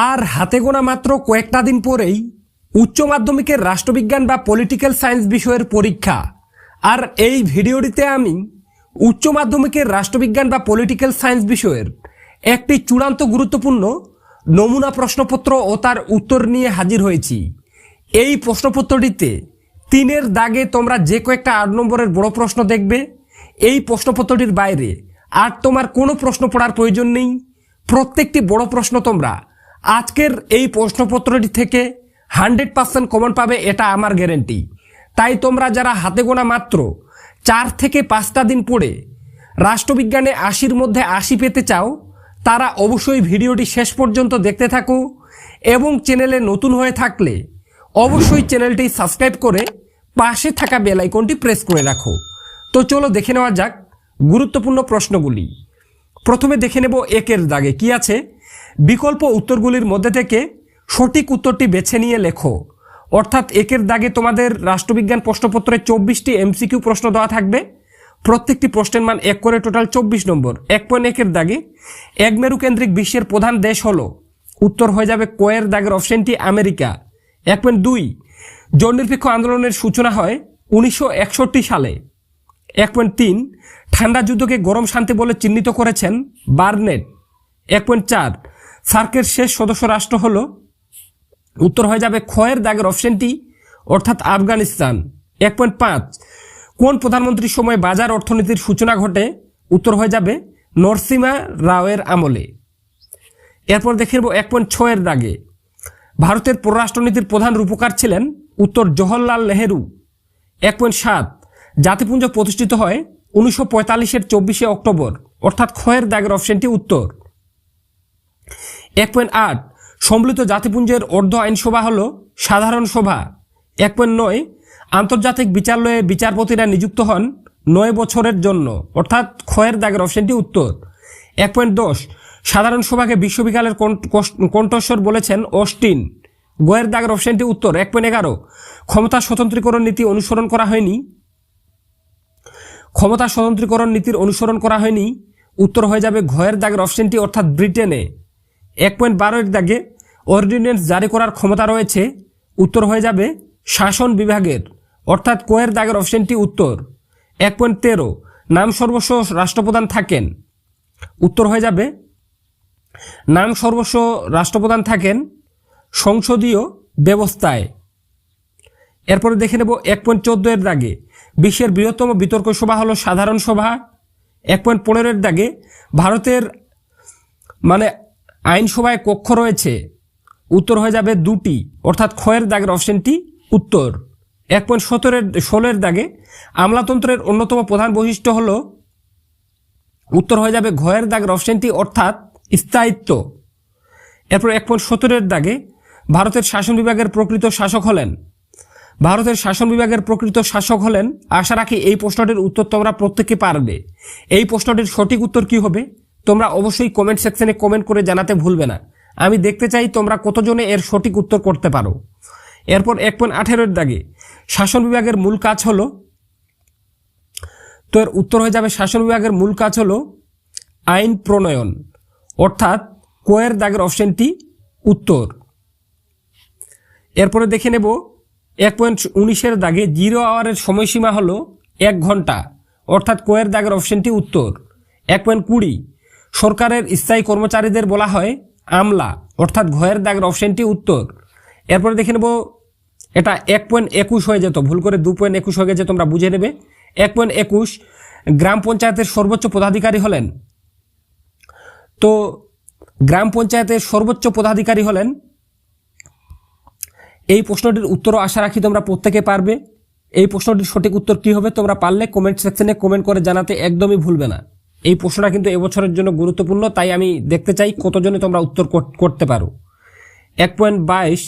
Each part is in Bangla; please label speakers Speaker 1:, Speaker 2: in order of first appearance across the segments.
Speaker 1: আর হাতে গোনা মাত্র কয়েকটা দিন পরেই উচ্চ মাধ্যমিকের রাষ্ট্রবিজ্ঞান বা পলিটিক্যাল সায়েন্স বিষয়ের পরীক্ষা। আর এই ভিডিওটিতে আমি উচ্চ মাধ্যমিকের রাষ্ট্রবিজ্ঞান বা পলিটিক্যাল সায়েন্স বিষয়ের একটি চূড়ান্ত গুরুত্বপূর্ণ নমুনা প্রশ্নপত্র ও তার উত্তর নিয়ে হাজির হয়েছি। এই প্রশ্নপত্রটিতে তিনের দাগে তোমরা যে কয়েকটা আট নম্বরের বড় প্রশ্ন দেখবে, এই প্রশ্নপত্রটির বাইরে আর তোমার কোনো প্রশ্ন পড়ার প্রয়োজন নেই। প্রত্যেকটি বড় প্রশ্ন তোমরা আজকের এই প্রশ্নপত্রটি থেকে হান্ড্রেড পার্সেন্ট কমন পাবে, এটা আমার গ্যারেন্টি। তাই তোমরা যারা হাতে গোনা মাত্র চার থেকে পাঁচটা দিন পড়ে রাষ্ট্রবিজ্ঞানে আশির মধ্যে আশি পেতে চাও, তারা অবশ্যই ভিডিওটি শেষ পর্যন্ত দেখতে থাকো এবং চ্যানেলে নতুন হয়ে থাকলে অবশ্যই চ্যানেলটি সাবস্ক্রাইব করে পাশে থাকা বেল আইকনটি প্রেস করে রাখো। তো চলো দেখে নেওয়া যাক গুরুত্বপূর্ণ প্রশ্নগুলি। প্রথমে দেখে নেব একের দাগে কি আছে। বিকল্প উত্তরগুলির মধ্যে থেকে সঠিক উত্তরটি বেছে নিয়ে লেখো। অর্থাৎ একের দাগে তোমাদের রাষ্ট্রবিজ্ঞান প্রশ্নপত্রে চব্বিশটি এমসিকিউ প্রশ্ন দেওয়া থাকবে। প্রত্যেকটি প্রশ্নের মান এক করে টোটাল চব্বিশ নম্বর। এক পয়েন্ট একের দাগে এক মেরু কেন্দ্রিক বিশ্বের প্রধান দেশ হলো। উত্তর হয়ে যাবে কয়ের দাগের অপশনটি আমেরিকা। এক পয়েন্ট দুই, জননিরপেক্ষ আন্দোলনের সূচনা হয় উনিশশো একষট্টি সালে। এক পয়েন্ট তিন, ঠান্ডা যুদ্ধকে গরম শান্তি বলে চিহ্নিত করেছেন বার্নেট। এক পয়েন্ট চার সার্কের শেষ সদস্য রাষ্ট্র হল, উত্তর হয়ে যাবে ক্ষয়ের দাগের অপশনটি অর্থাৎ আফগানিস্তান। এক পয়েন্ট পাঁচ, কোন প্রধানমন্ত্রীর সময় বাজার অর্থনীতির সূচনা ঘটে, উত্তর হয়ে যাবে নরসিমা রাওয়ের আমলে। এরপর দেখে নেব এক পয়েন্ট ছয়ের দাগে। ভারতের পররাষ্ট্রনীতির প্রধান রূপকার ছিলেন উত্তর জওহরলাল নেহেরু। এক পয়েন্ট সাত, জাতিপুঞ্জ প্রতিষ্ঠিত হয় উনিশশো পঁয়তাল্লিশের চব্বিশে অক্টোবর, অর্থাৎ ক্ষয়ের দাগের অপশনটি উত্তর। এক পয়েন্ট আট সম্মিলিত জাতিপুঞ্জের অর্ধ আইনসভা হল সাধারণ সভা। এক পয়েন্ট নয়, আন্তর্জাতিক বিচারালয়ে বিচারপতিরা নিযুক্ত হন নয় বছরের জন্য, অর্থাৎ ক্ষয়ের দাগের অপশনটি উত্তর। এক পয়েন্ট দশ, সাধারণ সভাকে বিশ্ববিদ্যালয়ের কণ্ঠ- কণ্ঠস্বর বলেছেন অস্টিন। গয়ের দাগের অপশনটি উত্তর। এক পয়েন্ট এগারো, ক্ষমতা স্বতন্ত্রীকরণ নীতি অনুসরণ করা হয়নি। ক্ষমতা স্বতন্ত্রীকরণ নীতির অনুসরণ করা হয়নি। উত্তর হয়ে যাবে ঘয়ের দাগের অপশনটি, অর্থাৎ ব্রিটেনে। এক পয়েন্ট বারোর দাগে অর্ডিন্যান্স জারি করার ক্ষমতা রয়েছে, উত্তর হয়ে যাবে শাসন বিভাগের। অর্থাৎ কোয়ের দাগের অপশনটি উত্তর। এক পয়েন্ট তেরো, নাম সর্বস্ব রাষ্ট্রপ্রধান থাকেন। উত্তর হয়ে যাবে, নাম সর্বস্ব রাষ্ট্রপ্রধান থাকেন সংসদীয় ব্যবস্থায়। এরপরে দেখে নেব এক পয়েন্ট চোদ্দ এর দাগে বিশ্বের বৃহত্তম বিতর্ক সভা হলো সাধারণ সভা। এক পয়েন্ট পনেরোর দাগে ভারতের মানে আইনসভায় কক্ষ রয়েছে। উত্তর হয়ে যাবে দুটি, অর্থাৎ ক্ষয়ের দাগের অপশনটি উত্তর। এক পয়েন্ট সতেরোর, ষোলোর দাগে আমলাতন্ত্রের অন্যতম প্রধান বৈশিষ্ট্য হল, উত্তর হয়ে যাবে ঘয়ের দাগের অপশনটি অর্থাৎ স্থায়িত্ব। এরপর এক পয়েন্ট সতেরোর দাগে ভারতের শাসন বিভাগের প্রকৃত শাসক হলেন। ভারতের শাসন বিভাগের প্রকৃত শাসক হলেন। আশা রাখি এই প্রশ্নটির উত্তর তোমরা প্রত্যেকে পারবে। এই প্রশ্নটির সঠিক উত্তর কি হবে? তোমরা অবশ্যই কমেন্ট সেকশনে কমেন্ট করে জানাতে ভুলবে না। আমি দেখতে চাই তোমরা কতজনে এর সঠিক উত্তর করতে পারো। এরপর এক পয়েন্ট আঠেরোর দাগে, শাসন বিভাগের মূল কাজ হলো তো এর উত্তর হয়ে যাবে শাসন বিভাগের মূল কাজ হলো আইন প্রণয়ন। অর্থাৎ কোয়ের দাগের অপশনটি উত্তর। এরপরে দেখে নেব, এক পয়েন্ট উনিশের দাগে জিরো আওয়ারের সময়সীমা হলো এক ঘণ্টা। অর্থাৎ কোয়ের দাগের অপশনটি উত্তর। এক পয়েন্ট কুড়ি সরকারের স্থায়ী কর্মচারীদের বলা হয় আমলা, অর্থাৎ ঘয়ের দাগের অপশনটি উত্তর। এরপরে দেখে নেব, এটা এক পয়েন্ট একুশ হয়ে যেত। ভুল করে দু পয়েন্ট একুশ হয়ে গেছে, তোমরা বুঝে নেবে। এক পয়েন্ট একুশ, গ্রাম পঞ্চায়েতের সর্বোচ্চ পদাধিকারী হলেন। তো, গ্রাম পঞ্চায়েতের সর্বোচ্চ পদাধিকারী হলেন। এই প্রশ্নটির উত্তরও আশা রাখি তোমরা প্রত্যেকে পারবে। এই প্রশ্নটির সঠিক উত্তর কি হবে তোমরা পারলে কমেন্ট সেকশনে কমেন্ট করে জানাতে একদমই ভুলবে না। এই প্রশ্নটা কিন্তু এবছরের জন্য গুরুত্বপূর্ণ, তাই আমি দেখতে চাই কতজনে তোমরা উত্তর করতে পারো। এক পয়েন্ট বাইশ,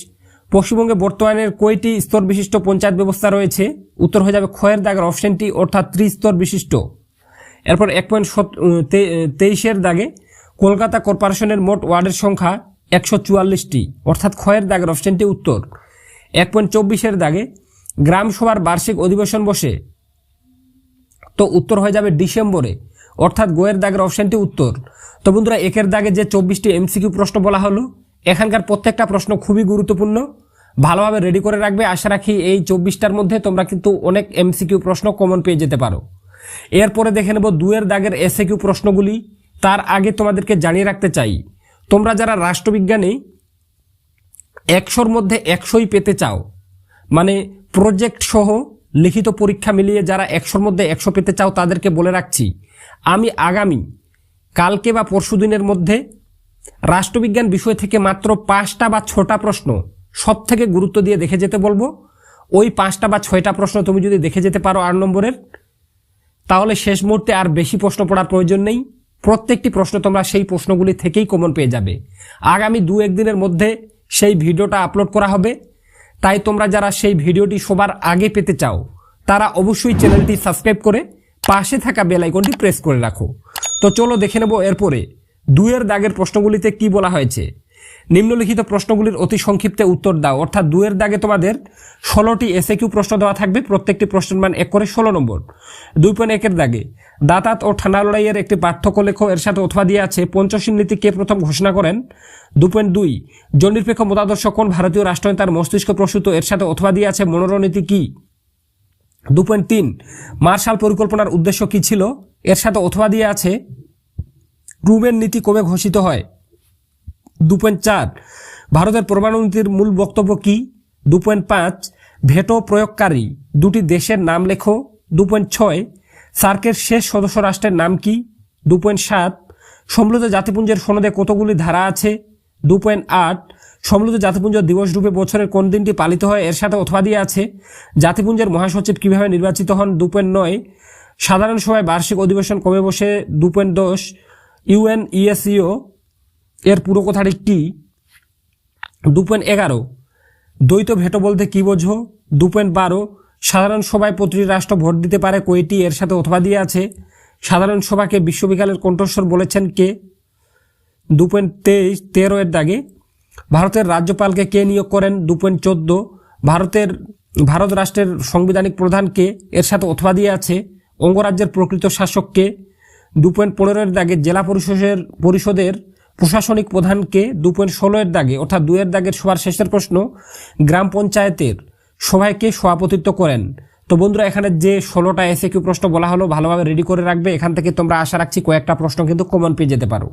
Speaker 1: পশ্চিমবঙ্গে বর্তমানের কয়টি স্তর বিশিষ্ট পঞ্চায়েত ব্যবস্থা রয়েছে? উত্তর হয়ে যাবে ক্ষয়ের দাগের অপশনটি, অর্থাৎ ত্রিস্তর বিশিষ্ট এরপর এক পয়েন্ট তেইশের দাগে কলকাতা কর্পোরেশনের মোট ওয়ার্ডের সংখ্যা একশো চুয়াল্লিশটি, অর্থাৎ ক্ষয়ের দাগের অপশনটি উত্তর। এক পয়েন্ট চব্বিশের দাগে গ্রামসভার বার্ষিক অধিবেশন বসে, তো উত্তর হয়ে যাবে ডিসেম্বরে। অর্থাৎ গোয়ের দাগের অপশনটি উত্তর। তো বন্ধুরা, একের দাগে যে চব্বিশটি এমসিকিউ প্রশ্ন বলা হলো, এখানকার প্রত্যেকটা প্রশ্ন খুবই গুরুত্বপূর্ণ, ভালোভাবে রেডি করে রাখবে। আশা রাখি এই চব্বিশটার মধ্যে তোমরা কিন্তু অনেক এমসিকিউ প্রশ্ন কমন পেয়ে যেতে পারো। এরপরে দেখে নেব দুয়ের দাগের এসে কিউ প্রশ্নগুলি। তার আগে তোমাদেরকে জানিয়ে রাখতে চাই, তোমরা যারা রাষ্ট্রবিজ্ঞানে, একশোর মধ্যে একশোই পেতে চাও মানে প্রজেক্ট সহ লিখিত পরীক্ষা মিলিয়ে যারা একশোর মধ্যে একশো পেতে চাও, তাদেরকে বলে রাখছি আমি আগামী, কালকে বা পরশু দিনের মধ্যে রাষ্ট্রবিজ্ঞান বিষয় থেকে মাত্র পাঁচটা বা ছটা প্রশ্ন সব থেকে গুরুত্ব দিয়ে দেখে যেতে বলব। ওই পাঁচটা বা ছয়টা প্রশ্ন তুমি যদি দেখে যেতে পারো আট নম্বরের, তাহলে শেষ মুহূর্তে আর বেশি প্রশ্ন পড়ার প্রয়োজন নেই। প্রত্যেকটি প্রশ্ন তোমরা সেই প্রশ্নগুলি থেকেই কমন পেয়ে যাবে। আগামী দু একদিনের মধ্যে সেই ভিডিওটা আপলোড করা হবে। তাই তোমরা যারা সেই ভিডিওটি সবার আগে পেতে চাও, তারা অবশ্যই চ্যানেলটি সাবস্ক্রাইব করে পাশে থাকা বেল আইকনটি প্রেস করে রাখো। তো চলো দেখে নেব এরপরে দুয়ের দাগের প্রশ্নগুলিতে কি বলা হয়েছে। নিম্নলিখিত প্রশ্নগুলির অতি সংক্ষিপ্তে উত্তর দাও। অর্থাৎ দুয়ের দাগে তোমাদের ষোলোটি এসে কিউ প্রশ্ন দেওয়া থাকবে, প্রত্যেকটি প্রশ্নের মান এক করে ষোলো নম্বর। দুই পয়েন্ট একের দাগে, দাঁতাত ও ঠান্ডা লড়াইয়ের একটি পার্থক্য লেখো, এর সাথে অথবা দিয়ে আছে পঞ্চশীল নীতি কে প্রথম ঘোষণা করেন? দু পয়েন্ট দুই, জননিরপেক্ষ মতাদর্শ কোন ভারতীয় রাষ্ট্রনেতার মস্তিষ্ক প্রসূত, এর সাথে অথবা দিয়ে আছে মনোরণীতি কি? দু পয়েন্ট তিন, মার্শাল পরিকল্পনার উদ্দেশ্য কি ছিল? এর সাথে অথবা দিয়ে আছে রুমের নীতি কবে ঘোষিত হয়? দু পয়েন্ট চার, ভারতের পরমাণু নীতির মূল বক্তব্য কি? দু পয়েন্ট পাঁচ, ভেটো প্রয়োগকারী, দুটি দেশের নাম লেখো। দু পয়েন্ট ছয়, সার্কের শেষ সদস্য রাষ্ট্রের নাম কি? দু পয়েন্ট সাত সম্মিলিত জাতিপুঞ্জের সনদে কতগুলি ধারা আছে? দু পয়েন্ট আট সম্মিলিত জাতিপুঞ্জ দিবস রূপে বছরের কোন দিনটি পালিত হয়, এর সাথে অথবা দিয়ে আছে। জাতিপুঞ্জের মহাসচিব কীভাবে নির্বাচিত হন দু নয়। সাধারণ সভায় বার্ষিক অধিবেশন কমে বসে দু পয়েন্ট দশ ইউএন ইএসইও এর পুরো কথাটি কি? দু পয়েন্ট এগারো। দ্বৈত ভেটো বলতে কি বোঝো? দু পয়েন্ট বারো। সাধারণ সভায় প্রতিটি রাষ্ট্র ভোট দিতে পারে, কয়টি, এর সাথে অথবা দিয়ে আছে। সাধারণ সভাকে বিশ্ববিদ্যালয়ের কণ্ঠস্বর বলেছেন কে? দু পয়েন্ট তেইশ, তেরো এর দাগে। ভারতের রাজ্যপালকে কে নিয়োগ করেন? দু পয়েন্ট চোদ্দ। ভারতের, ভারত রাষ্ট্রের সাংবিধানিক প্রধানকে এর সাথে অথবা দিয়ে আছে অঙ্গরাজ্যের প্রকৃত শাসককে দু পয়েন্ট পনেরোর দাগে জেলা পরিষদের পরিষদের প্রশাসনিক প্রধানকে দু পয়েন্ট ষোলোর দাগে, অর্থাৎ দুয়ের দাগের সবার শেষের প্রশ্ন, গ্রাম পঞ্চায়েতের সভায় কে সভাপতিত্ব করেন? তো বন্ধুরা, এখানে যে ষোলোটা এসে কিউ প্রশ্ন বলা হলো, ভালোভাবে রেডি করে রাখবে। এখান থেকে তোমরা আশা রাখছি কয়েকটা প্রশ্ন কিন্তু কমন পেয়ে যেতে পারো।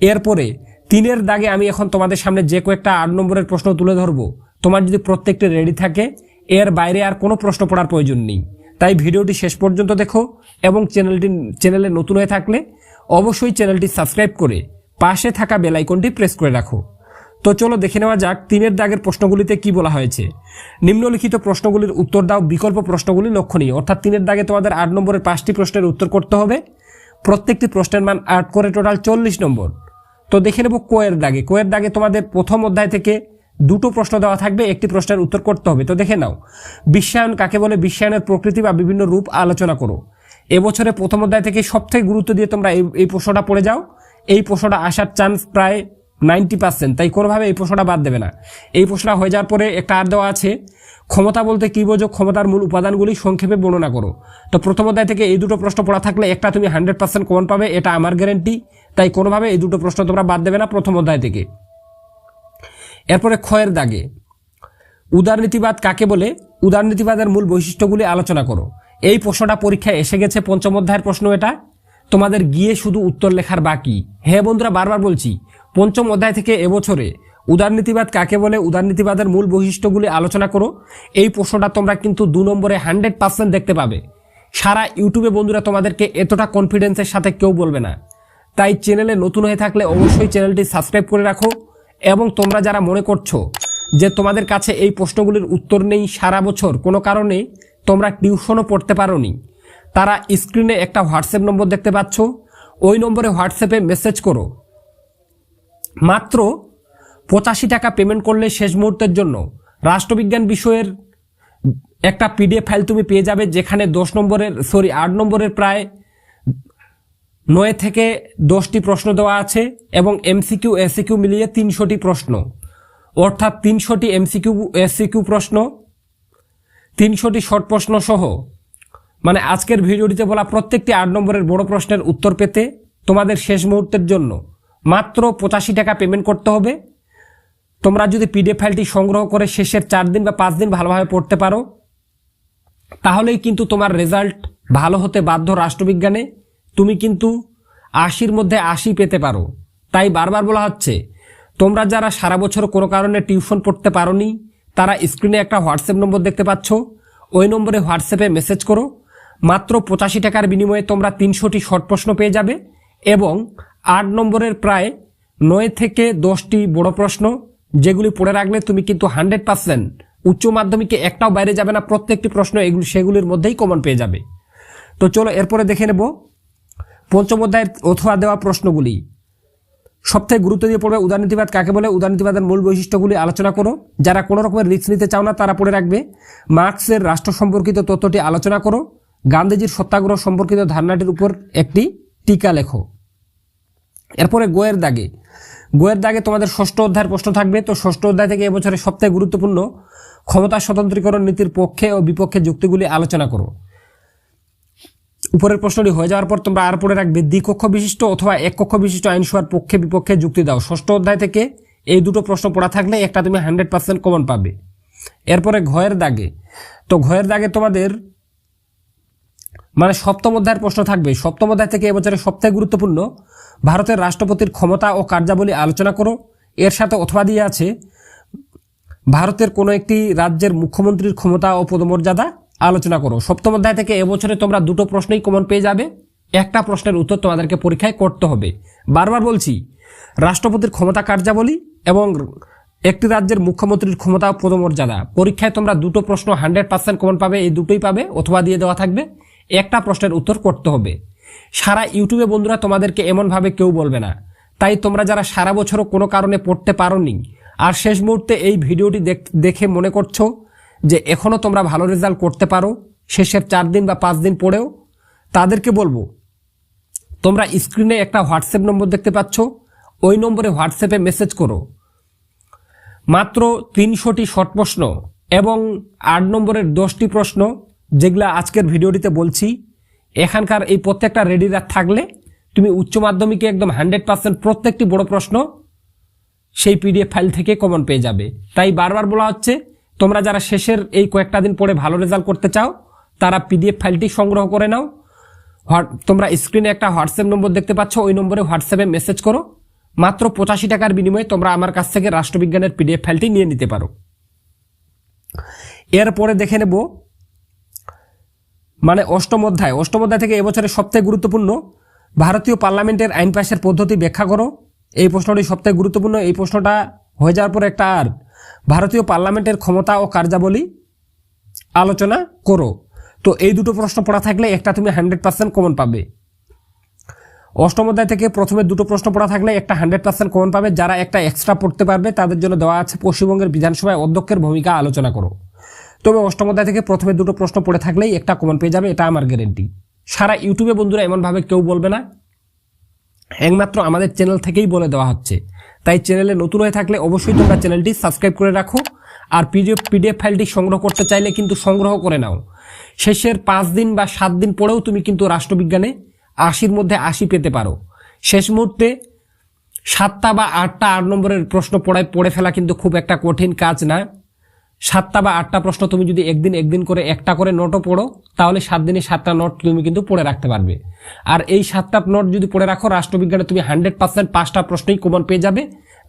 Speaker 1: এরপরে তিনের দাগে আমি এখন তোমাদের সামনে যে কয়েকটা আট নম্বরের প্রশ্ন তুলে ধরবো। তোমার যদি প্রত্যেকটি রেডি থাকে, এর বাইরে আর কোনো প্রশ্ন পড়ার প্রয়োজন নেই। তাই ভিডিওটি শেষ পর্যন্ত দেখো এবং চ্যানেলটি চ্যানেলে নতুন হয়ে থাকলে অবশ্যই চ্যানেলটি সাবস্ক্রাইব করে পাশে থাকা বেল আইকনটি প্রেস করে রাখো। তো চলো দেখে নেওয়া যাক তিনের দাগের প্রশ্নগুলিতে কি বলা হয়েছে। নিম্নলিখিত প্রশ্নগুলির উত্তর দাও, বিকল্প প্রশ্নগুলি লক্ষণীয়। অর্থাৎ তিনের দাগে তোমাদের আট নম্বরের পাঁচটি প্রশ্নের উত্তর করতে হবে। প্রত্যেকটি প্রশ্নের মান আট করে টোটাল চল্লিশ নম্বর। তো দেখে নেব কোয়ের দাগে। কোয়ের দাগে তোমাদের প্রথম অধ্যায় থেকে দুটো প্রশ্ন দেওয়া থাকবে, একটি প্রশ্নের উত্তর করতে হবে। তো দেখে নাও। বিশ্বায়ন কাকে বলে? বিশ্বায়নের প্রকৃতি বা বিভিন্ন রূপ আলোচনা করো। এবছরে প্রথম অধ্যায় থেকে সবথেকে গুরুত্ব দিয়ে তোমরা এই এই প্রশ্নটা পড়ে যাও। এই প্রশ্নটা আসার চান্স প্রায় নাইনটি পার্সেন্ট তাই কোনোভাবে এই প্রশ্নটা বাদ দেবে না। এই প্রশ্নটা হয়ে যাওয়ার পরে একটা আর দেওয়া আছে, ক্ষমতা বলতে কী বোঝো? ক্ষমতার মূল উপাদানগুলি সংক্ষেপে বর্ণনা করো। তো প্রথম অধ্যায় থেকে এই দুটো প্রশ্ন পড়া থাকলে একটা তুমি হান্ড্রেড পার্সেন্ট কমন পাবে, এটা আমার গ্যারেন্টি তাই কোনোভাবে এই দুটো প্রশ্ন তোমরা বাদ দেবে না প্রথম অধ্যায় থেকে। এরপরে ক্ষয়ের দাগে। উদারনীতিবাদ কাকে বলে? উদারনীতিবাদের মূল বৈশিষ্ট্যগুলি আলোচনা করো। এই প্রশ্নটা পরীক্ষায় এসে গেছে, পঞ্চম অধ্যায়ের প্রশ্ন এটা। তোমাদের গিয়ে শুধু উত্তর লেখার বাকি। হ্যাঁ বন্ধুরা, বারবার বলছি, পঞ্চম অধ্যায় থেকে এবছরে উদারনীতিবাদ কাকে বলে? উদারনীতিবাদের মূল বৈশিষ্ট্যগুলি আলোচনা করো। এই প্রশ্নটা তোমরা কিন্তু দু নম্বরে হান্ড্রেড পার্সেন্ট দেখতে পাবে। সারা ইউটিউবে বন্ধুরা তোমাদেরকে এতটা কনফিডেন্সের সাথে কেউ বলবে না। তাই চ্যানেলে নতুন হয়ে থাকলে অবশ্যই চ্যানেলটি সাবস্ক্রাইব করে রাখো এবং তোমরা যারা মনে করছ যে তোমাদের কাছে এই প্রশ্নগুলির উত্তর নেই সারা বছর, কোনো কারণে তোমরা টিউশনও পড়তে পারোনি। তারা স্ক্রিনে একটা হোয়াটসঅ্যাপ নম্বর দেখতে পাচ্ছ। ওই নম্বরে হোয়াটসঅ্যাপে মেসেজ করো। মাত্র পঁচাশি টাকা পেমেন্ট করলে শেষ মুহূর্তের জন্য রাষ্ট্রবিজ্ঞান বিষয়ের একটা পিডিএফ ফাইল তুমি পেয়ে যাবে যেখানে দশ নম্বরের, সরি, আট নম্বরের প্রায় নয় থেকে দশটি প্রশ্ন দেওয়া আছে এবং এমসিকিউ এসিকিউ মিলিয়ে তিনশোটি প্রশ্ন। অর্থাৎ তিনশোটি এমসিকিউ এসিকিউ প্রশ্ন, তিনশোটি শর্ট প্রশ্ন সহ। মানে আজকের ভিডিওটিতে বলা প্রত্যেকটি আট নম্বরের বড় প্রশ্নের উত্তর পেতে তোমাদের শেষ মুহূর্তের জন্য মাত্র পঁচাশি টাকা পেমেন্ট করতে হবে। তোমরা যদি পিডিএফ ফাইলটি সংগ্রহ করে শেষের চার দিন বা পাঁচ দিন ভালোভাবে পড়তে পারো, তাহলেই কিন্তু তোমার রেজাল্ট ভালো হতে বাধ্য রাষ্ট্রবিজ্ঞানে। তুমি কিন্তু আশির মধ্যে আশি পেতে পারো। তাই বারবার বলা হচ্ছে, তোমরা যারা সারা বছর কোনো কারণে টিউশন পড়তে পারোনি, তারা স্ক্রিনে একটা হোয়াটসঅ্যাপ নম্বর দেখতে পাচ্ছ। ওই নম্বরে হোয়াটসঅ্যাপে মেসেজ করো। মাত্র পঁচাশি টাকার বিনিময়ে তোমরা তিনশোটি শর্ট প্রশ্ন পেয়ে যাবে এবং আট নম্বরের প্রায় নয় থেকে দশটি বড় প্রশ্ন, যেগুলি পড়ে রাখলে তুমি কিন্তু হান্ড্রেড পার্সেন্ট উচ্চ মাধ্যমিকে একটাও বাইরে যাবে না। প্রত্যেকটি প্রশ্ন এগুলি সেগুলির মধ্যেই কমন পেয়ে যাবে। তো চলো এরপরে দেখে নেব পঞ্চম অধ্যায়ের অথবা দেওয়া প্রশ্নগুলি। সবথেকে গুরুত্ব দিয়ে পড়বে উদারনীতিবাদ কাকে বলে? উদারনীতিবাদের মূল বৈশিষ্ট্যগুলি আলোচনা করো। যারা কোনো রকমের রিস্ক নিতে চাও না, তারা পড়ে রাখবে। মার্কসের রাষ্ট্র সম্পর্কিত তথ্যটি আলোচনা করো। গান্ধীজির সত্যাগ্রহ সম্পর্কিত ধারণাটির উপর একটি টিকা লেখো। এরপরে গোয়ের দাগে। গোয়ের দাগে তোমাদের ষষ্ঠ অধ্যায়ের প্রশ্ন থাকবে। তো ষষ্ঠ অধ্যায় থেকে এবছরের সবথেকে গুরুত্বপূর্ণ ক্ষমতা স্বতন্ত্রীকরণ নীতির পক্ষে ও বিপক্ষে যুক্তিগুলি আলোচনা করো। উপরের প্রশ্নটি হয়ে যাওয়ার পর তোমরা আর পড়ে রাখবে দ্বিকক্ষ বিশিষ্ট অথবা এক কক্ষ বিশিষ্ট আইন আইনসভার পক্ষে বিপক্ষে যুক্তি দাও। ষষ্ঠ অধ্যায় থেকে এই দুটো প্রশ্ন পড়া থাকলে একটা তুমি হান্ড্রেড পার্সেন্ট কমন পাবে। এরপরে ঘয়ের দাগে। তো ঘয়ের দাগে তোমাদের মানে সপ্তম অধ্যায়ের প্রশ্ন থাকবে। সপ্তম অধ্যায় থেকে এবছরের সবথেকে গুরুত্বপূর্ণ, ভারতের রাষ্ট্রপতির ক্ষমতা ও কার্যাবলী আলোচনা করো। এর সাথে অথবা দিয়ে আছে, ভারতের কোনো একটি রাজ্যের মুখ্যমন্ত্রীর ক্ষমতা ও পদমর্যাদা আলোচনা করো। সপ্তম অধ্যায় থেকে এবছরে তোমরা দুটো প্রশ্নই কমন পেয়ে যাবে। একটা প্রশ্নের উত্তর তোমাদেরকে পরীক্ষায় করতে হবে। বারবার বলছি, রাষ্ট্রপতির ক্ষমতা কার্যাবলী এবং একটি রাজ্যের মুখ্যমন্ত্রীর ক্ষমতা পদমর্যাদা। পরীক্ষায় তোমরা দুটো প্রশ্ন হান্ড্রেড পার্সেন্ট কমন পাবে, এই দুটোই পাবে, অথবা দিয়ে দেওয়া থাকবে। একটা প্রশ্নের উত্তর করতে হবে। সারা ইউটিউবে বন্ধুরা তোমাদেরকে এমনভাবে কেউ বলবে না। তাই তোমরা যারা সারা বছরও কোনো কারণে পড়তে পারোনি, আর শেষ মুহূর্তে এই ভিডিওটি দেখে মনে করছ যে এখনও তোমরা ভালো রেজাল্ট করতে পারো, শেষের চার দিন বা পাঁচ দিন পরেও, তাদেরকে বলব, তোমরা স্ক্রিনে একটা হোয়াটসঅ্যাপ নম্বর দেখতে পাচ্ছ, ওই নম্বরে হোয়াটসঅ্যাপে মেসেজ করো। মাত্র তিনশোটি শর্ট প্রশ্ন এবং আট নম্বরের দশটি প্রশ্ন, যেগুলো আজকের ভিডিওটিতে বলছি। এখানকার এই প্রত্যেকটা রেডি থাকলে তুমি উচ্চ মাধ্যমিকে একদম হান্ড্রেড পার্সেন্ট প্রত্যেকটি বড় প্রশ্ন সেই পিডিএফ ফাইল থেকে কমন পেয়ে যাবে। তাই বারবার বলা হচ্ছে তোমরা যারা শেষের এই কয়েকটা দিন পরে ভালো রেজাল্ট করতে চাও, তারা পিডিএফ ফাইলটি সংগ্রহ করে নাও। তোমরা স্ক্রিনে একটা হোয়াটসঅ্যাপ নম্বর দেখতে পাচ্ছ, ওই নম্বরে হোয়াটসঅ্যাপে মেসেজ করো। মাত্র পঁচাশি টাকার বিনিময়ে তোমরা আমার কাছ থেকে রাষ্ট্রবিজ্ঞানের পিডিএফ ফাইলটি নিয়ে নিতে পারো। এরপরে দেখে নেব মানে অষ্টম অধ্যায়। অষ্টম অধ্যায় থেকে এবছরের সবথেকে গুরুত্বপূর্ণ, ভারতীয় পার্লামেন্টের আইন পাশের পদ্ধতি ব্যাখ্যা করো। এই প্রশ্নটি সবথেকে গুরুত্বপূর্ণ, এই প্রশ্নটা হয়ে যাওয়ার পর একটা আর। ভারতীয় পার্লামেন্টের ক্ষমতা ও কার্যাবলী আলোচনা করো। তো এই দুটো প্রশ্ন পড়া থাকলে একটা তুমি হান্ড্রেড পার্সেন্ট কমন পাবে। অষ্টম অধ্যায় থেকে প্রথমে দুটো প্রশ্ন পড়া থাকলে একটা হান্ড্রেড পার্সেন্ট কমন পাবে। যারা একটা এক্সট্রা পড়তে পারবে, তাদের জন্য দেওয়া আছে পশ্চিমবঙ্গের বিধানসভায় অধ্যক্ষের ভূমিকা আলোচনা করো। তবে অষ্টম অধ্যায় থেকে প্রথমে দুটো প্রশ্ন পড়ে থাকলেই একটা কমন পেয়ে যাবে, এটা আমার গ্যারেন্টি সারা ইউটিউবে বন্ধুরা এমনভাবে কেউ বলবে না। একমাত্র আমাদের চ্যানেল থেকেই বলে দেওয়া হচ্ছে। তাই চ্যানেলে নতুন হয়ে থাকলে অবশ্যই তোমরা চ্যানেলটি সাবস্ক্রাইব করে রাখো আর পিডিএফ পিডিএফ ফাইলটি সংগ্রহ করতে চাইলে কিন্তু সংগ্রহ করে নাও। শেষের পাঁচ দিন বা সাত দিন পরেও তুমি কিন্তু রাষ্ট্রবিজ্ঞানে আশির মধ্যে আশি পেতে পারো। শেষ মুহূর্তে সাতটা বা আটটা আট নম্বরের প্রশ্ন পড়ায় পড়ে ফেলা কিন্তু খুব একটা কঠিন কাজ না। সাতটা বা আটটা প্রশ্ন তুমি যদি একদিন একদিন করে একটা করে নোটও পড়ো, তাহলে সাত দিনে সাতটা নোট তুমি কিন্তু পড়ে রাখতে পারবে। আর এই সাতটা নোট যদি পড়ে রাখো, রাষ্ট্রবিজ্ঞানে তুমি হান্ড্রেড পার্সেন্ট পাঁচটা প্রশ্নই কমন পেয়ে যাবে।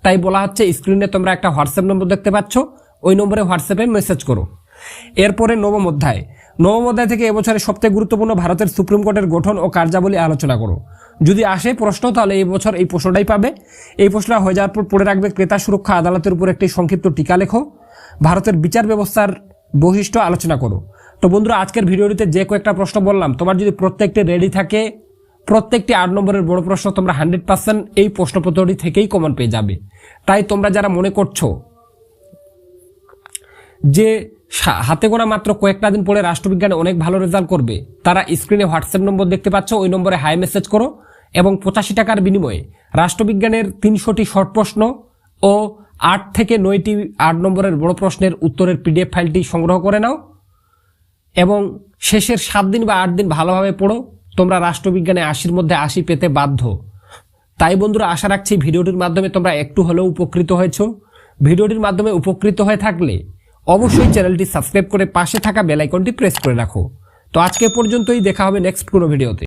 Speaker 1: তাই বলা হচ্ছে স্ক্রিনে তোমরা একটা হোয়াটসঅ্যাপ নম্বর দেখতে পাচ্ছ, ওই নম্বরে হোয়াটসঅ্যাপে মেসেজ করো। এরপরে নবম অধ্যায়। নবম অধ্যায় থেকে এবছরের সবথেকে গুরুত্বপূর্ণ ভারতের সুপ্রিম কোর্টের গঠন ও কার্যাবলী আলোচনা করো। যদি আসে প্রশ্ন, তাহলে এই বছর এই প্রশ্নটাই পাবে। এই প্রশ্নটা হয়ে যাওয়ার পর পড়ে রাখবে ক্রেতা সুরক্ষা আদালতের উপর একটি সংক্ষিপ্ত টিকা লেখো। ভারতের বিচার ব্যবস্থার বৈশিষ্ট্য আলোচনা করো। তো বন্ধুরা, আজকের ভিডিওটিতে যে কয়েকটা প্রশ্ন বললাম, তোমার যদি প্রত্যেকটি রেডি থাকে, প্রত্যেকটি আট নম্বরের বড় প্রশ্ন তোমরা হান্ড্রেড পার্সেন্ট এই প্রশ্নপত্রটি থেকেই কমন পেয়ে যাবে। তাই তোমরা যারা মনে করছ যে হাতে গোনা মাত্র কয়েকটা দিন পরে রাষ্ট্রবিজ্ঞানে অনেক ভালো রেজাল্ট করবে, তারা স্ক্রিনে হোয়াটসঅ্যাপ নম্বর দেখতে পাচ্ছ, ওই নম্বরে হাই মেসেজ করো। এবং পঁচাশি টাকার বিনিময়ে রাষ্ট্রবিজ্ঞানের তিনশোটি শর্ট প্রশ্ন ও আট থেকে নয়টি আট নম্বরের বড় প্রশ্নের উত্তরের পিডিএফ ফাইলটি সংগ্রহ করে নাও এবং শেষের সাত দিন বা আট দিন ভালোভাবে পড়ো। তোমরা রাষ্ট্রবিজ্ঞানে আশির মধ্যে আশি পেতে বাধ্য। তাই বন্ধুরা, আশা রাখছি ভিডিওটির মাধ্যমে তোমরা একটু হলেও উপকৃত হয়েছো। ভিডিওটির মাধ্যমে উপকৃত হয়ে থাকলে অবশ্যই চ্যানেলটি সাবস্ক্রাইব করে পাশে থাকা বেল আইকনটি প্রেস করে রাখো। তো আজকে পর্যন্তই, দেখা হবে নেক্সট কোনো ভিডিওতে।